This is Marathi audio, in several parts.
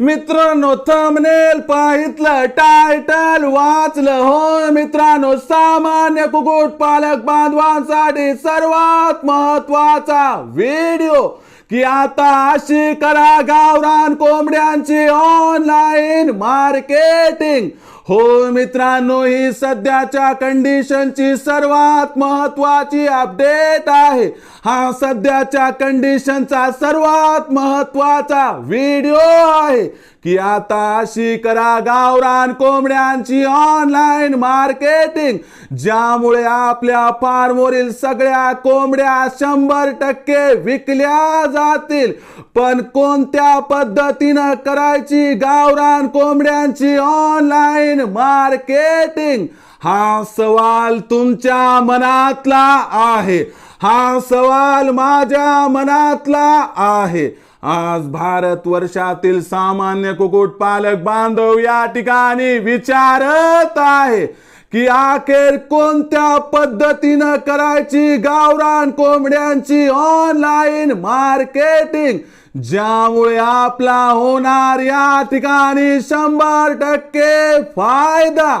मित्रांनो थंबनेल पाहितलं टायटल वाचलं. हो मित्रांनो सामान्य कुकुट पालक बांधवांसाठी सर्वात महत्त्वाचा व्हिडिओ की आता अशी करा गावरान कोंबड्यांची ऑनलाईन मार्केटिंग हो मित्रांनो ही सध्याच्या कंडिशनची सर्वात महत्वाची अपडेट आहे. हा सध्याच्या कंडिशनचा सर्वात महत्त्वाचा व्हिडिओ आहे. की आता अशी करा गावरान कोंबड्यांची ऑनलाईन मार्केटिंग ज्यामुळे आपल्या फार्मवरील सगळ्या कोंबड्या शंभर टक्के विकल्या जातील. पण कोणत्या पद्धतीनं करायची गावरान कोंबड्यांची ऑनलाईन मार्केटिंग हा सवाल तुमच्या मनातला आहे. हा सवाल माझ्या मनातला आहे. आज भारत वर्षातील सामान्य कुकुट पालक बांधव या ठिकाणी विचारत आहे की अखेर कोणत्या पद्धतीनं करायची गावरान कोंबड्यांची ऑनलाईन मार्केटिंग ज्यामुळे आपला होणार या ठिकाणी शंभर टक्के फायदा.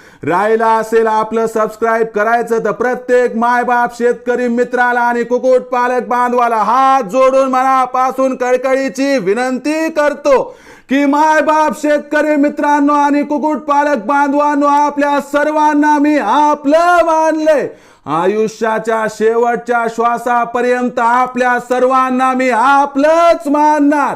राहिला असेल आपलं सबस्क्राईब करायचं तर प्रत्येक मायबाप शेतकरी मित्राला आणि कुकुट पालक बांधवाला हात जोडून मनापासून कळकळीची विनंती करतो की मायबाप शेतकरी मित्रांनो आणि कुकुट पालक बांधवांनो आपल्या सर्वांना मी आपलं मानले. आयुष्याच्या शेवटच्या श्वासापर्यंत आपल्या सर्वांना मी आपलंच मानणार.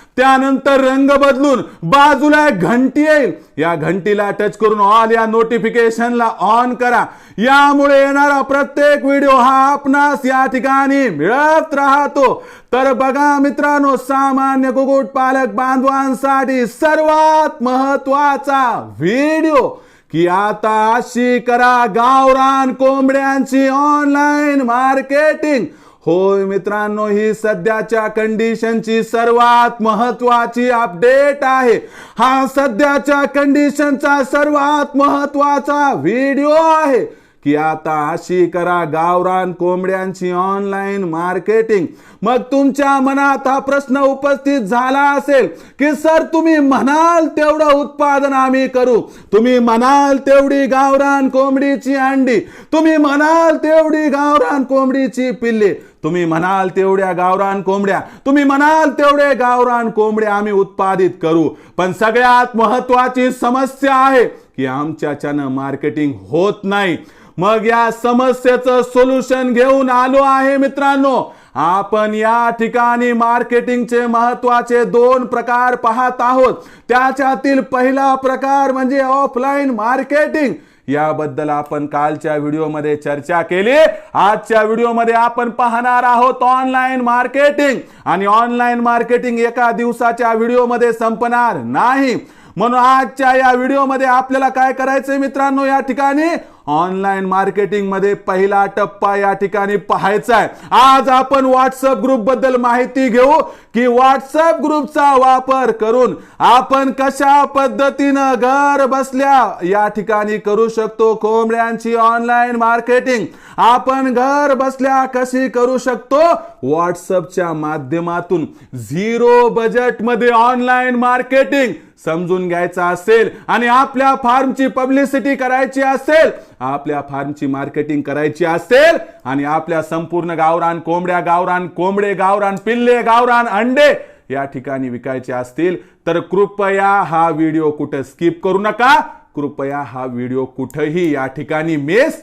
त्यानंतर रंग बदलून बाजूला एक घंटी येईल. या घंटीला टच करून ऑल या नोटिफिकेशनला ऑन करा. यामुळे येणारा प्रत्येक व्हिडिओ हा आपणास या ठिकाणी मिळत राहतो. तर बघा मित्रांनो सामान्य कुकुट पालक बांधवांसाठी सर्वात महत्त्वाचा व्हिडिओ की आता अशी करा गावरान कोंबड्यांची ऑनलाईन मार्केटिंग होय मित्रांनो ही सध्याच्या कंडिशनची सर्वात महत्वाची अपडेट आहे. हा सध्याच्या कंडिशनचा सर्वात महत्त्वाचा व्हिडिओ आहे. की आता अशी करा गावरान कोंबड्यांची ऑनलाईन मार्केटिंग मग तुमच्या मनात हा प्रश्न उपस्थित झाला असेल की सर तुम्ही म्हणाल तेवढं उत्पादन आम्ही करू. तुम्ही म्हणाल तेवढी गावरान कोंबडीची अंडी. तुम्ही म्हणाल तेवढी गावरान कोंबडीची पिल्ले. तुम्ही म्हणाल तेवढ्या गावरान कोंबड्या तुम्ही म्हणाल तेवढे गावरान कोंबड्या आम्ही उत्पादित करू. पण सगळ्यात महत्वाची समस्या आहे की आमच्याच्यानं मार्केटिंग होत नाही. मग या समस्येचं सोल्युशन घेऊन आलो आहे मित्रांनो. आपण या ठिकाणी मार्केटिंगचे महत्त्वाचे दोन प्रकार पाहत आहोत. त्याच्यातील पहिला प्रकार म्हणजे ऑफलाईन मार्केटिंग. याबद्दल आपण कालच्या व्हिडिओमध्ये चर्चा केली. आजच्या व्हिडिओमध्ये आपण पाहणार आहोत ऑनलाईन मार्केटिंग आणि ऑनलाईन मार्केटिंग एका दिवसाच्या व्हिडिओमध्ये संपणार नाही. म्हणून आजच्या या व्हिडिओमध्ये आपल्याला काय करायचंय मित्रांनो या ठिकाणी? ऑनलाईन मार्केटिंगमध्ये पहिला टप्पा या ठिकाणी पाहायचा आहे आज आपण व्हॉट्सअप ग्रुपबद्दल माहिती घेऊ की व्हॉट्सअप ग्रुपचा वापर करून आपण कशा पद्धतीनं घर बसल्या या ठिकाणी करू शकतो कोंबड्यांची ऑनलाईन मार्केटिंग आपण घर बसल्या कशी करू शकतो? व्हॉट्सअपच्या माध्यमातून. झिरो बजेटमध्ये ऑनलाईन मार्केटिंग समजून घ्यायचा असेल आणि आपल्या फार्मची पब्लिसिटी करायची असेल आपल्या फार्मची मार्केटिंग करायची असेल आणि आपल्या संपूर्ण गावरान कोंबड्या गावरान कोंबडे गावरान पिल्ले गावरान अंडे या ठिकाणी विकायचे असतील तर कृपया हा व्हिडिओ कुठं स्किप करू नका कृपया हा व्हिडिओ कुठंही या ठिकाणी मिस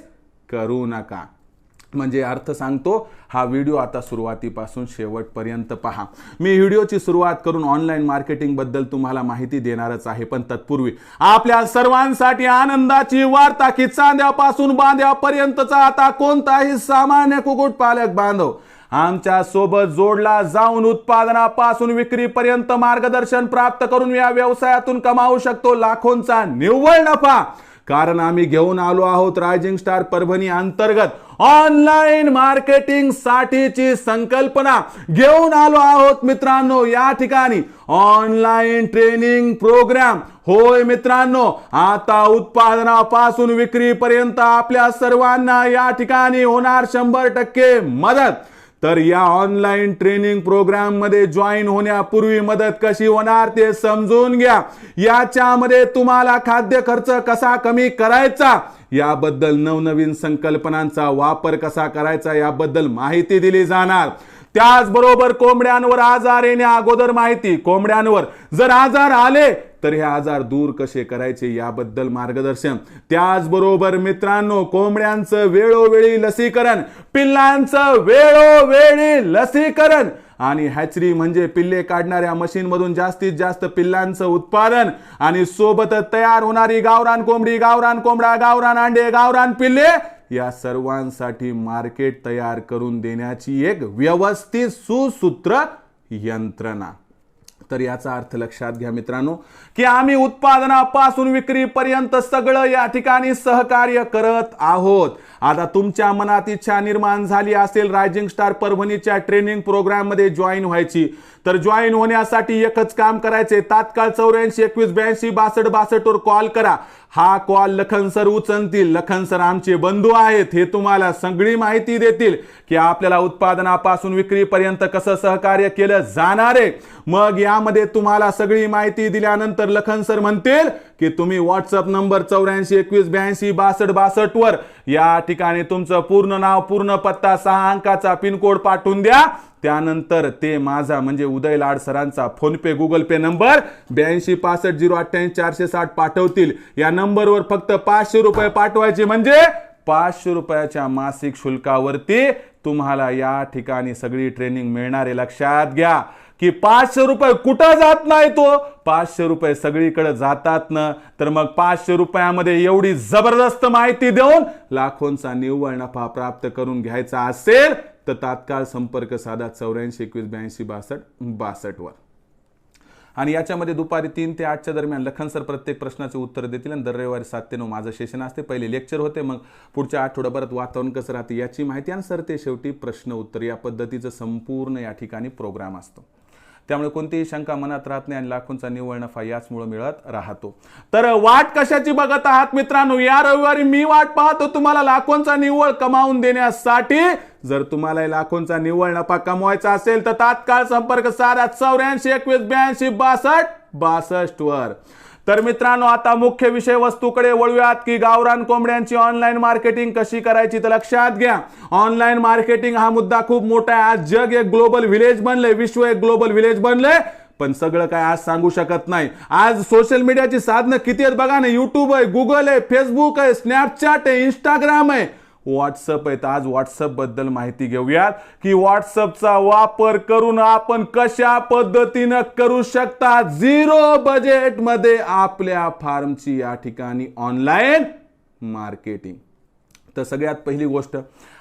करू नका. म्हणजे अर्थ सांगतो हा व्हिडिओ आता सुरुवातीपासून शेवटपर्यंत पहा. मी व्हिडिओची सुरुवात करून ऑनलाईन मार्केटिंगबद्दल तुम्हाला माहिती देणारच आहे पण तत्पूर्वी आपल्या सर्वांसाठी आनंदाची वार्ता की चांद्यापासून बांध्यापर्यंतचा आता कोणताही सामान्य कुक्कुटपालक बांधव आमच्यासोबत जोडला जाऊन उत्पादनापासून विक्रीपर्यंत मार्गदर्शन प्राप्त करून या व्यवसायातून कमावू शकतो लाखोंचा निव्वळ नफा. कारण आम्ही घेऊन आलो आहोत रायझिंग स्टार परभणी अंतर्गत. ऑनलाईन मार्केटिंग साठीची संकल्पना घेऊन आलो आहोत मित्रांनो. या ठिकाणी ऑनलाईन ट्रेनिंग प्रोग्राम. होय मित्रांनो आता उत्पादनापासून विक्रीपर्यंत आपल्या सर्वांना या ठिकाणी होणार शंभर टक्के मदत. तर या ऑनलाईन ट्रेनिंग प्रोग्राममध्ये जॉईन होण्यापूर्वी मदत कशी होणार ते समजून घ्या. याच्यामध्ये तुम्हाला खाद्य खर्च कसा कमी करायचा याबद्दल नवनवीन संकल्पनांचा वापर कसा करायचा याबद्दल माहिती दिली जाणार. त्याचबरोबर कोंबड्यांवर आजार येण्या अगोदर माहिती कोंबड्यांवर जर आजार आले तर हे आजार दूर कसे करायचे याबद्दल मार्गदर्शन. त्याचबरोबर मित्रांनो कोंबड्यांचं वेळोवेळी लसीकरण पिल्लांचं वेळोवेळी लसीकरण आणि हॅचरी म्हणजे पिल्ले काढणाऱ्या मशीन मधून जास्तीत जास्त पिल्लांचं उत्पादन आणि सोबत तयार होणारी गावरान कोंबडी गावरान कोंबडा गावरान अंडे गावरान पिल्ले या सर्वांसाठी मार्केट तयार करून देण्याची एक व्यवस्थित सुसूत्र यंत्रणा. तर याचा अर्थ लक्षात घ्या मित्रांनो की आम्ही उत्पादनापासून विक्रीपर्यंत सगळं या ठिकाणी सहकार्य करत आहोत. आता तुमच्या मनात इच्छा निर्माण झाली असेल रायझिंग स्टार परभणीच्या ट्रेनिंग प्रोग्राममध्ये जॉईन व्हायची. तर जॉईन होण्यासाठी एकच काम करायचे तात्काळ चौऱ्याऐंशी एकवीस ब्याऐंशी बासष्ट बासष्टवर कॉल करा. हा कॉल लखन सर उचलतील. लखन सर आमचे बंधू आहेत. हे तुम्हाला सगळी माहिती देतील की आपल्याला उत्पादनापासून विक्रीपर्यंत कसं सहकार्य केलं जाणार आहे. मग यामध्ये तुम्हाला सगळी माहिती दिल्यानंतर लखन सर म्हणतील की तुम्ही व्हॉट्सअप नंबर चौऱ्याऐंशी एकवीस ब्याऐंशी बासष्ट बासष्ट वर या ठिकाणी तुमचं पूर्ण नाव पूर्ण पत्ता सहा अंकाचा पिनकोड पाठवून द्या. त्यानंतर ते माझा म्हणजे उदय लाड सरांचा PhonePe Google Pay number ब्याऐंशी पासष्ट झिरो अठ्ठ्याऐंशी चारशे साठ पाठवतील. या नंबरवर फक्त पाचशे रुपये पाठवायचे म्हणजे पाचशे रुपयाच्या मासिक शुल्कावरती तुम्हाला या ठिकाणी सगळी ट्रेनिंग मिळणार आहे लक्षात घ्या. की पाचशे रुपये कुठं जात नाही तो? पाचशे रुपये सगळीकडे जातात ना. तर मग पाचशे रुपयामध्ये एवढी जबरदस्त माहिती देऊन लाखोंचा निव्वळ नफा प्राप्त करून घ्यायचा असेल तर तात्काळ संपर्क साधा चौऱ्याऐंशी एकवीस ब्याऐंशी बासष्ट बासष्टवर. आणि याच्यामध्ये दुपारी तीन ते आठच्या दरम्यान लखन सर प्रत्येक प्रश्नाचे उत्तर देतील आणि दर रविवारी सात ते नऊ माझं सेशन असते. पहिले लेक्चर होते मग पुढच्या आठवड्याभरात वातावरण कसं राहते याची माहिती आणि सर ते शेवटी प्रश्न उत्तर. या पद्धतीचं संपूर्ण या ठिकाणी प्रोग्राम असतो. त्यामुळे कोणतीही शंका मनात राहत नाही आणि लाखोंचा निव्वळ नफा याचमुळे मिळत राहतो. तर वाट कशाची बघत आहात मित्रांनो? या रविवारी मी वाट पाहतो. तुम्हाला लाखोंचा निव्वळ कमावून देण्यासाठी जर तुम्हाला लाखोंचा निव्वळ नफा कमवायचा असेल तर तात्काळ संपर्क साधा चौऱ्याऐंशी एकवीस ब्याऐंशी बासष्ट बासष्ट वर तर मित्रांनो आता मुख्य विषय वस्तूकडे वळूयात की गावरान कोंबड्यांची ऑनलाईन मार्केटिंग कशी करायची तर लक्षात घ्या. ऑनलाईन मार्केटिंग हा मुद्दा खूप मोठा आहे. आज जग एक ग्लोबल विलेज बनलंय विश्व एक ग्लोबल विलेज बनलंय. पण सगळं काय आज सांगू शकत नाही. आज सोशल मीडियाची साधनं किती आहेत बघा ना? युट्यूब आहे गुगल आहे फेसबुक आहे स्नॅपचॅट आहे इंस्टाग्राम आहे. व्हॉट्सअप आहेत. आज व्हॉट्सअपबद्दल माहिती घेऊयात की व्हॉट्सअपचा वापर करून आपण कशा पद्धतीनं करू शकता? झिरो बजेटमध्ये आपल्या फार्मची या ठिकाणी ऑनलाईन मार्केटिंग तर सगळ्यात पहिली गोष्ट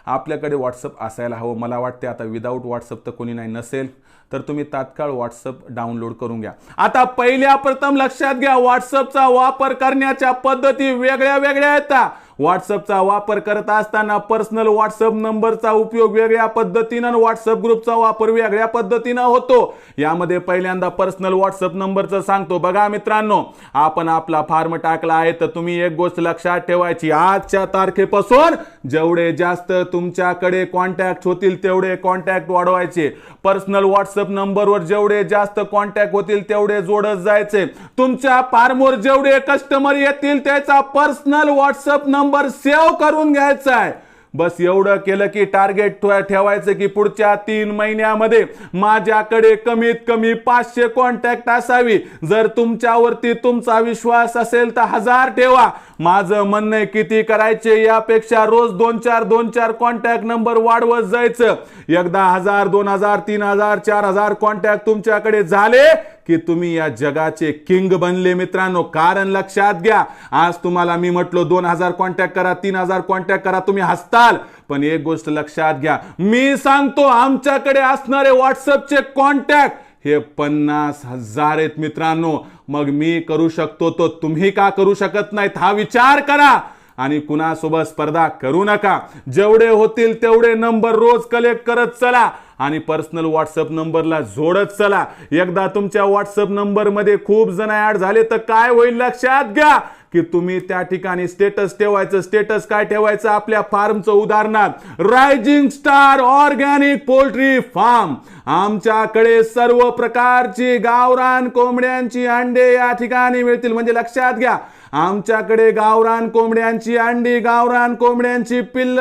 आपल्याकडे व्हॉट्सअप असायला हवं. मला वाटते आता विदाऊट व्हॉट्सअप तर कोणी नाही नसेल. तर तुम्ही तात्काळ व्हॉट्सअप डाउनलोड करून घ्या. आता पहिल्या प्रथम लक्षात घ्या व्हॉट्सअपचा वापर करण्याच्या पद्धती वेगळ्या वेगळ्या येतात व्हॉट्सअपचा वापर करत असताना पर्सनल व्हॉट्सअप नंबरचा उपयोग वेगळ्या पद्धतीनं व्हॉट्सअप ग्रुपचा वापर वेगळ्या पद्धतीनं होतो. यामध्ये पहिल्यांदा पर्सनल व्हॉट्सअप नंबरचं सांगतो. बघा मित्रांनो आपण आपला फॉर्म टाकला आहे तर तुम्ही एक गोष्ट लक्षात ठेवायची. आजच्या तारखेपासून जेवढे जास्त तुमच्याकडे कॉन्टॅक्ट होतील तेवढे कॉन्टॅक्ट वाढवायचे. पर्सनल व्हॉट्सअप नंबरवर जेवढे जास्त कॉन्टॅक्ट होतील तेवढे जोडत जायचे. तुमच्या फार्मवर जेवढे कस्टमर येतील त्याचा पर्सनल व्हॉट्सअप नंबर सेव्ह करून घ्यायचा आहे बस एवढं केलं की टार्गेट ठेवायचं की पुढच्या तीन महिन्यामध्ये माझ्याकडे कमीत कमी पाचशे कॉन्टॅक्ट असावी. जर तुमच्यावरती तुमचा विश्वास असेल तर हजार ठेवा. माझं म्हणणं किती करायचे यापेक्षा रोज दोन चार दोन चार कॉन्टॅक्ट नंबर वाढवत जायचं. एकदा हजार दोन हजार तीन हजार चार हजार कॉन्टॅक्ट तुमच्याकडे झाले की तुम्ही या जगाचे किंग बनले मित्रांनो. कारण लक्षात घ्या आज तुम्हाला मी म्हटलो दोन हजार कॉन्टॅक्ट करा तीन हजार कॉन्टॅक्ट करा तुम्ही हसताल. पण एक गोष्ट लक्षात घ्या मी सांगतो आमच्याकडे असणारे व्हॉट्सअपचे कॉन्टॅक्ट हे पन्नास हजार आहेत मित्रांनो. मग मी करू शकतो तो तुम्ही का करू शकत नाहीत? हा विचार करा. आणि कुणासोबत स्पर्धा करू नका. जेवढे होतील तेवढे नंबर रोज कलेक्ट करत चला. आणि पर्सनल व्हॉट्सअप नंबरला जोडत चला. एकदा तुमच्या व्हॉट्सअप नंबरमध्ये खूप जण ॲड झाले तर काय होईल लक्षात घ्या. की तुम्ही त्या ठिकाणी स्टेटस ठेवायचं. स्टेटस काय ठेवायचं? आपल्या फार्मचं उदाहरणार्थ Rising Star organic poultry farm आमच्याकडे सर्व प्रकारची गावरान कोंबड्यांची अंडे या ठिकाणी मिळतील. म्हणजे लक्षात घ्या. आमच्याकडे गावरान कोंबड्यांची अंडी गावरान कोंबड्यांची पिल्ल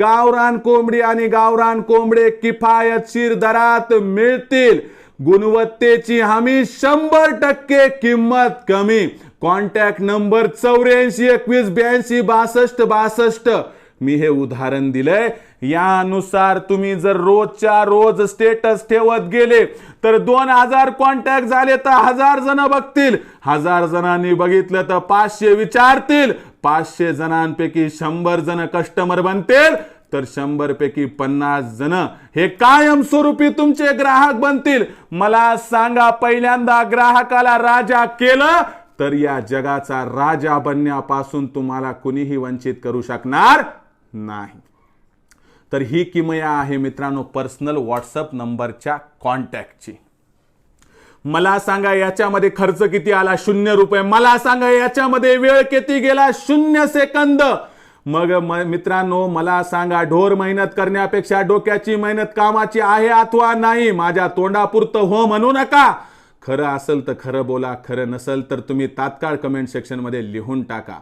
गावरान कोंबडी आणि गावरान कोंबडे किफायतशीर दरात मिळतील. गुणवत्तेची हमी शंभर टक्के किंमत कमी. कॉन्टॅक्ट नंबर चौऱ्याऐंशी एकवीस ब्याऐंशी बासष्ट बासष्ट. मी हे उदाहरण दिलंय. यानुसार तुम्ही जर रोजच्या रोज स्टेटस ठेवत गेले तर दोन हजार कॉन्टॅक्ट झाले तर हजार जण बघतील. हजार जणांनी बघितलं तर पाचशे विचारतील. पाचशे जणांपैकी शंभर जण कस्टमर बनतील. तर शंभर पैकी पन्नास जण हे कायमस्वरूपी तुमचे ग्राहक बनतील. मला सांगा पहिल्यांदा ग्राहकाला राजा केलं तर या जगाचा राजा बनण्यापासून तुम्हाला कुणीही वंचित करू शकणार नाही. तर ही किमया आहे मित्रांनो पर्सनल व्हॉट्सअप नंबरच्या कॉन्टॅक्टची मला सांगा याच्यामध्ये खर्च किती आला? शून्य रुपये. मला सांगा याच्यामध्ये वेळ किती गेला? शून्य सेकंद. मग मित्रांनो मला सांगा ढोर मेहनत करण्यापेक्षा डोक्याची मेहनत कामाची आहे अथवा नाही? माझ्या तोंडापुरतं हो म्हणू नका. खरं असेल तर खरं बोला खरं नसेल तर तुम्ही तात्काळ कमेंट सेक्शनमध्ये लिहून टाका.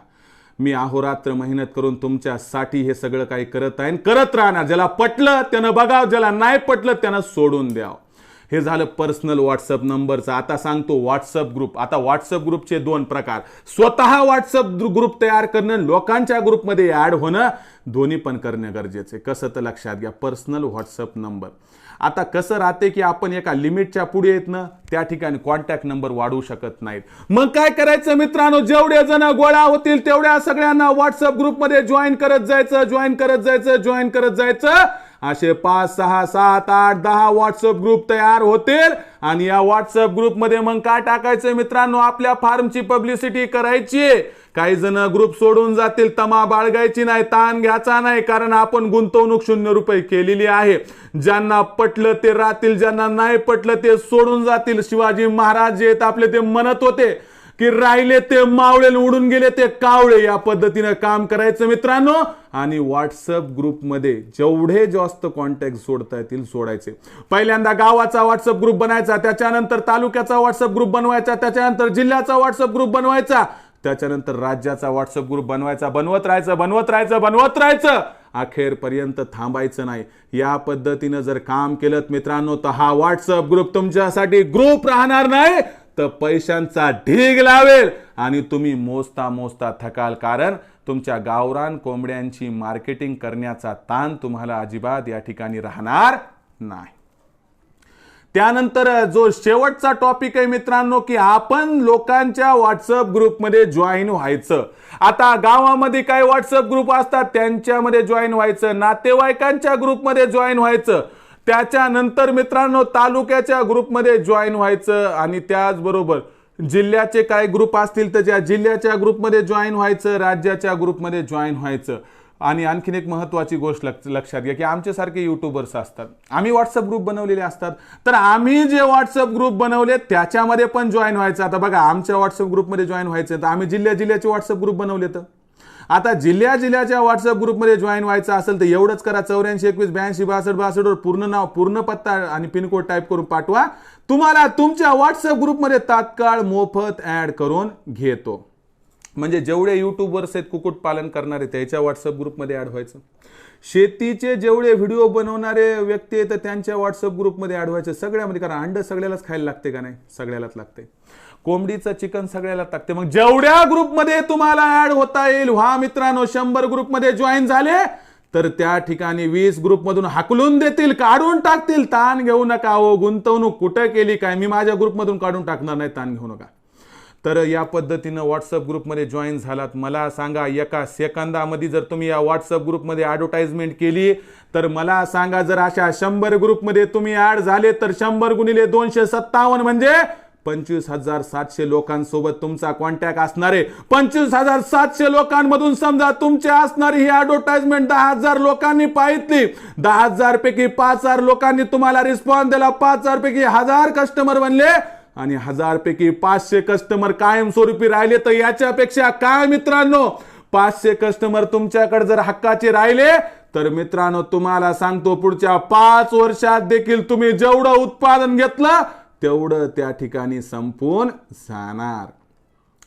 मी अहोरात्र मेहनत करून तुमच्यासाठी हे सगळं काही करत आहे करत राहणार. ज्याला पटलं त्यानं बघाव ज्याला नाही पटलं त्यानं सोडून द्यावं. हे झालं पर्सनल व्हॉट्सअप नंबरचं आता सांगतो व्हॉट्सअप ग्रुप आता व्हॉट्सअप ग्रुपचे दोन प्रकार. स्वतः व्हॉट्सअप ग्रुप तयार करणं लोकांच्या ग्रुपमध्ये ऍड होणं दोन्ही पण करणं गरजेचं आहे. कसं तर लक्षात घ्या पर्सनल व्हॉट्सअप नंबर आता कसं राहते की आपण एका लिमिटच्या पुढे येत ना त्या ठिकाणी कॉन्टॅक्ट नंबर वाढवू शकत नाहीत. मग काय करायचं मित्रांनो? जेवढे जण गोळा होतील तेवढ्या सगळ्यांना व्हॉट्सअप ग्रुपमध्ये जॉईन करत जायचं जॉईन करत जायचं जॉईन करत जायचं. असे पाच सहा सात आठ दहा व्हॉट्सअप ग्रुप तयार होतील. आणि या व्हॉट्सअप ग्रुपमध्ये मग काय टाकायचं मित्रांनो? आपल्या फार्मची पब्लिसिटी करायची. काही जण ग्रुप सोडून जातील तमा बाळगायची नाही ताण घ्यायचा नाही कारण आपण गुंतवणूक शून्य रुपये केलेली आहे. ज्यांना पटलं ते राहतील ज्यांना नाही पटलं ते सोडून जातील. शिवाजी महाराज जे आहेत आपले ते म्हणत होते की राहिले ते मावळे उडून गेले ते कावळे या पद्धतीनं काम करायचं मित्रांनो. आणि व्हॉट्सअप ग्रुपमध्ये जेवढे जास्त कॉन्टॅक्ट सोडता येतील सोडायचे. पहिल्यांदा गावाचा व्हॉट्सअप ग्रुप बनायचा त्याच्यानंतर तालुक्याचा व्हॉट्सअप ग्रुप बनवायचा त्याच्यानंतर जिल्ह्याचा व्हॉट्सअप ग्रुप बनवायचा त्याच्यानंतर राज्याचा व्हॉट्सअप ग्रुप बनवायचा बनवत राहायचं बनवत राहायचं बनवत राहायचं. अखेरपर्यंत थांबायचं नाही. या पद्धतीनं जर काम केलं मित्रांनो तर हा व्हॉट्सअप ग्रुप तुमच्यासाठी ग्रुप राहणार नाही. तर पैशांचा ढीग लावेल. आणि तुम्ही मोजता मोजता थकाल कारण तुमच्या गावरान कोंबड्यांची मार्केटिंग करण्याचा ताण तुम्हाला अजिबात या ठिकाणी राहणार नाही. त्यानंतर जो शेवटचा टॉपिक आहे मित्रांनो की आपण लोकांच्या व्हॉट्सअप ग्रुपमध्ये जॉईन व्हायचं. आता गावामध्ये काही व्हॉट्सअप ग्रुप असतात? त्यांच्यामध्ये जॉईन व्हायचं. नातेवाईकांच्या ग्रुपमध्ये जॉईन व्हायचं. त्याच्यानंतर मित्रांनो तालुक्याच्या ग्रुपमध्ये जॉईन व्हायचं आणि त्याचबरोबर जिल्ह्याचे काय ग्रुप असतील तर ज्या जिल्ह्याच्या ग्रुपमध्ये जॉईन व्हायचं राज्याच्या ग्रुपमध्ये जॉईन व्हायचं. आणि आणखीन एक महत्त्वाची गोष्ट लक्ष लक्षात घ्या की आमच्यासारखे युट्यूबर्स असतात. आम्ही व्हॉट्सअप ग्रुप बनवलेले असतात. तर आम्ही जे व्हॉट्सअप ग्रुप बनवले त्याच्यामध्ये पण जॉईन व्हायचं. आता बघा आमच्या व्हॉट्सअप ग्रुपमध्ये जॉईन व्हायचं. तर आम्ही जिल्ह्या जिल्ह्याचे व्हॉट्सअप ग्रुप बनवले तर? आता जिल्ह्या जिल्ह्याच्या व्हॉट्सअप ग्रुपमध्ये जॉईन व्हायचं असेल तर एवढंच करा. चौऱ्याऐंशी एकवीस ब्याऐंशी बासष्ट बासष्टवर पूर्ण नाव पूर्ण पत्ता आणि पिनकोड टाईप करून पाठवा. तुम्हाला तुमच्या व्हॉट्सअप ग्रुपमध्ये तात्काळ मोफत ऍड करून घेतो. म्हणजे जेवढे युट्यूबर्स आहेत कुक्कुटपालन करणारे त्याच्या व्हॉट्सअप ग्रुपमध्ये ॲड व्हायचं. शेतीचे जेवढे व्हिडिओ बनवणारे व्यक्ती आहेत तर त्यांच्या व्हॉट्सअप ग्रुपमध्ये ॲड व्हायचे. सगळ्यामध्ये कारण अंड सगळ्यालाच खायला लागते का नाही? सगळ्यालाच लागते. कोंबडीचं चिकन सगळ्याला टाकते. मग जेवढ्या ग्रुपमध्ये तुम्हाला ऍड होता येईल व्हा मित्रांनो शंभर ग्रुपमध्ये जॉईन झाले तर त्या ठिकाणी वीस ग्रुपमधून हाकलून देतील काढून टाकतील. ताण घेऊ नका हो गुंतवणूक कुठं केली काय? मी माझ्या ग्रुपमधून काढून टाकणार नाही ताण घेऊ नका. तर या पद्धतीनं व्हॉट्सअप ग्रुपमध्ये जॉईन झालात. मला सांगा एका सेकंदामध्ये जर तुम्ही या व्हॉट्सअप ग्रुपमध्ये ॲडव्हर्टाईजमेंट केली तर मला सांगा जर अशा शंभर ग्रुपमध्ये तुम्ही ऍड झाले तर शंभर गुणिले दोनशे सत्तावन्न म्हणजे पंचवीस हजार सातशे लोकांसोबत तुमचा कॉन्टॅक्ट असणारे पंचवीस हजार सातशे लोकांमधून समजा तुमची असणारी ही ॲडव्हर्टाइजमेंट दहा हजार लोकांनी पाहितली. दहा हजार पैकी पाच हजार लोकांनी तुम्हाला रिस्पॉन्स दिला. पाच हजार पैकी हजार कस्टमर बनले. आणि हजारपैकी पाचशे कस्टमर कायमस्वरूपी राहिले. तर याच्यापेक्षा काय मित्रांनो? पाचशे कस्टमर तुमच्याकडे जर हक्काचे राहिले तर मित्रांनो तुम्हाला सांगतो पुढच्या पाच वर्षात देखील तुम्ही जेवढं उत्पादन घेतलं तेवढं त्या ठिकाणी संपून जाणार.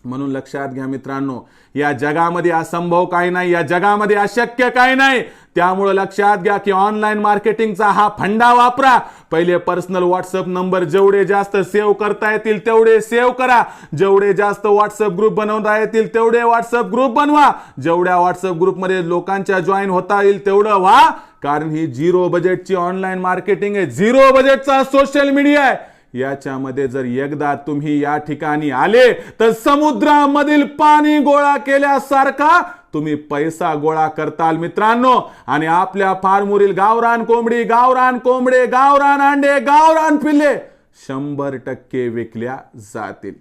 म्हणून लक्षात घ्या मित्रांनो या जगामध्ये असंभव काही नाही या जगामध्ये अशक्य काही नाही. त्यामुळं लक्षात घ्या की ऑनलाईन मार्केटिंगचा हा फंडा वापरा. पहिले पर्सनल व्हॉट्सअप नंबर जेवढे जास्त सेव्ह करता येतील तेवढे सेव्ह करा. जेवढे जास्त व्हॉट्सअप ग्रुप बनवता येतील तेवढे व्हॉट्सअप ग्रुप बनवा. जेवढ्या व्हॉट्सअप ग्रुपमध्ये लोकांच्या जॉईन होता येईल तेवढं व्हा. कारण ही झिरो बजेटची ऑनलाईन मार्केटिंग आहे. झिरो बजेटचा सोशल मीडिया आहे. याच्यामध्ये जर एकदा तुम्ही या ठिकाणी आले तर समुद्रामधील पाणी गोळा केल्यासारखा तुम्ही पैसा गोळा करताल मित्रांनो. आणि आपल्या फार्मुरील गावरान कोंबडी गावरान कोंबडे गावरान अंडे गावरान पिल्ले शंभर टक्के विकल्या जातील.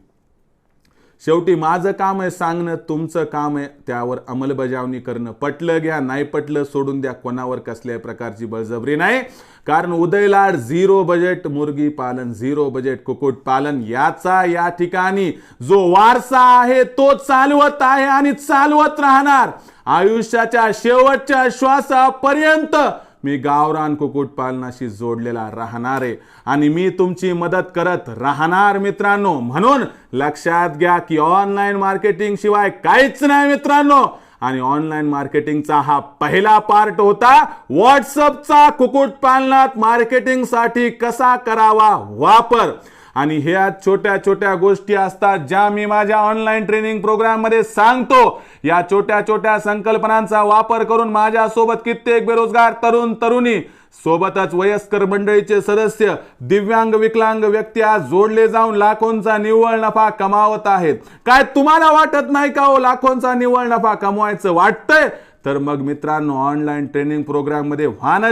शेवटी माझं काम आहे सांगणं तुमचं काम आहे त्यावर अंमलबजावणी करणं. पटलं घ्या नाही पटलं सोडून द्या. कोणावर कसल्याही प्रकारची बळजबरी नाही. कारण उदयलाड झिरो बजेट मुर्गी पालन झिरो बजेट कुक्कुट पालन याचा या ठिकाणी जो वारसा आहे तो चालवत आहे आणि चालवत राहणार. आयुष्याच्या शेवटच्या श्वासापर्यंत मी गावरान कुक्कुटपालनाशी जोडलेला राहणार आहे. आणि मी तुमची मदत करत राहणार मित्रांनो. म्हणून लक्षात घ्या की ऑनलाईन मार्केटिंग शिवाय काहीच नाही मित्रांनो. आणि ऑनलाईन मार्केटिंगचा हा पहिला पार्ट होता. व्हॉट्सअपचा कुक्कुटपालनात मार्केटिंगसाठी कसा करावा? वापर. आणि ह्या छोट्या छोट्या गोष्टी असतात ज्या मी माझ्या ऑनलाईन ट्रेनिंग प्रोग्राममध्ये सांगतो. या छोट्या छोट्या संकल्पनांचा वापर करून माझ्यासोबत कित्येक बेरोजगार तरुण तरुणी सोबतच वयस्कर मंडळीचे सदस्य दिव्यांग विकलांग व्यक्ती आज जोडले जाऊन लाखोंचा निव्वळ नफा कमावत आहेत. काय तुम्हाला वाटत नाही का हो लाखोंचा निव्वळ नफा कमवायचं वाटतंय? तर मग मित्रांनो ऑनलाईन ट्रेनिंग प्रोग्राममध्ये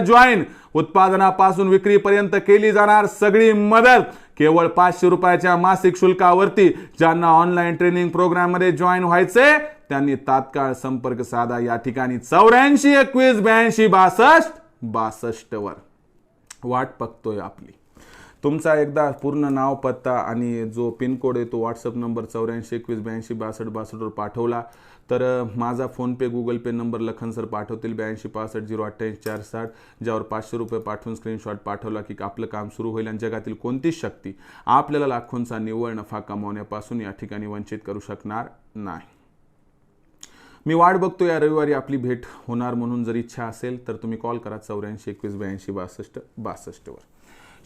जॉईन उत्पादनापासून विक्रीपर्यंत केली जाणार सगळी मदत. केवळ पाचशे रुपयाच्या मासिक शुल्कावरती ज्यांना ऑनलाईन ट्रेनिंग प्रोग्राममध्ये जॉईन व्हायचे त्यांनी तात्काळ संपर्क साधा. या ठिकाणी चौऱ्याऐंशी एकवीस ब्याऐंशी बासष्ट बासष्टवर वाट बघतोय आपली. तुमचा एकदा पूर्ण नाव पत्ता आणि जो पिनकोड आहे तो व्हॉट्सअप नंबर चौऱ्याऐंशी एकवीस ब्याऐंशी बासष्ट बासष्टवर पाठवला. तर माझा PhonePe Google Pay number Lakhan sir पाठवतील. ब्याऐंशी पासष्ट झिरो अठ्ठ्याऐंशी चार साठ ज्यावर पाचशे रुपये पाठवून स्क्रीनशॉट पाठवला की आपलं काम सुरू होईल आणि जगातील कोणतीच शक्ती आपल्याला लाखोंचा निव्वळ नफा कमावण्यापासून या ठिकाणी वंचित करू शकणार नाही. मी वाट बघतो या रविवारी आपली भेट होणार म्हणून जर इच्छा असेल तर तुम्ही कॉल करा चौऱ्याऐंशी एकवीस ब्याऐंशी बासष्ट बासष्टवर.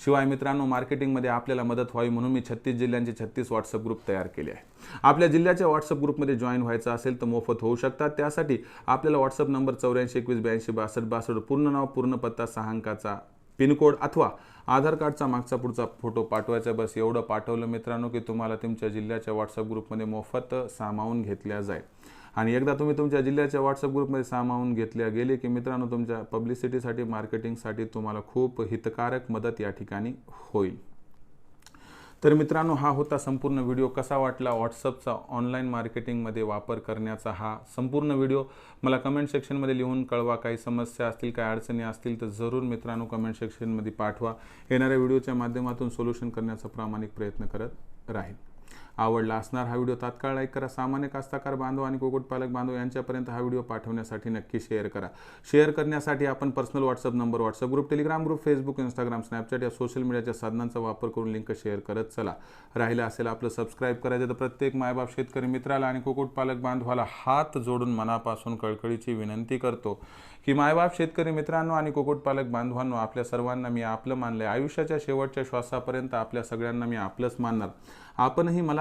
शिवाय मित्रांनो मार्केटिंगमध्ये आपल्याला मदत व्हावी म्हणून मी छत्तीस जिल्ह्यांचे छत्तीस व्हॉट्सअप ग्रुप तयार केले आहे. आपल्या जिल्ह्याच्या व्हॉट्सअप ग्रुपमध्ये जॉईन व्हायचं असेल तर मोफत होऊ शकतात. त्यासाठी आपल्याला व्हॉट्सअप नंबर चौऱ्याऐंशी एकवीस ब्याऐंशी बासष्ट बासष्ट पूर्ण नाव पूर्ण पत्ता सहा अंकाचा पिनकोड अथवा आधार कार्डचा मागचा पुढचा फोटो पाठवायचा. बस एवढं पाठवलं मित्रांनो की तुम्हाला तुमच्या जिल्ह्याच्या व्हॉट्सअप ग्रुपमध्ये मोफत सामावून घेतल्या जाईल. आणि एकदा तुम्ही तुमच्या जिल्ह्याच्या व्हॉट्सअप ग्रुपमध्ये सामावून घेतल्या गेले की मित्रांनो तुमच्या पब्लिसिटीसाठी मार्केटिंगसाठी तुम्हाला खूप हितकारक मदत या ठिकाणी होईल. तर मित्रांनो हा होता संपूर्ण व्हिडिओ. कसा वाटला व्हॉट्सअपचा ऑनलाईन मार्केटिंगमध्ये वापर करण्याचा हा संपूर्ण व्हिडिओ? मला कमेंट सेक्शनमध्ये लिहून कळवा. काही समस्या असतील काही अडचणी असतील तर जरूर मित्रांनो कमेंट सेक्शनमध्ये पाठवा. येणाऱ्या व्हिडिओच्या माध्यमातून सोल्युशन करण्याचा प्रामाणिक प्रयत्न करत राहील. आवडला असणार हा व्हिडिओ तात्काळ लाईक करा. सामान्य कास्ताकार बांधव आणि कुक्कुटपालक बांधव यांच्यापर्यंत हा व्हिडिओ पाठवण्यासाठी नक्की शेअर करा. शेअर करण्यासाठी आपण personal WhatsApp number WhatsApp group Telegram group Facebook Instagram Snapchat या सोशल मीडियाच्या साधनांचा वापर करून लिंक शेअर करत चला. राहिलं असेल आपलं सबस्क्राईब करायचं तर प्रत्येक मायबाप शेतकरी मित्राला आणि कुक्कुटपालक बांधवाला हात जोडून मनापासून कळकळीची विनंती करतो की मायबाप शेतकरी मित्रांनो आणि कुक्कुटपालक बांधवांनो आपल्या सर्वांना मी आपलं मानलंय. आयुष्याच्या शेवटच्या श्वासापर्यंत आपल्या सगळ्यांना मी आपलंच मानणार. आपणही मला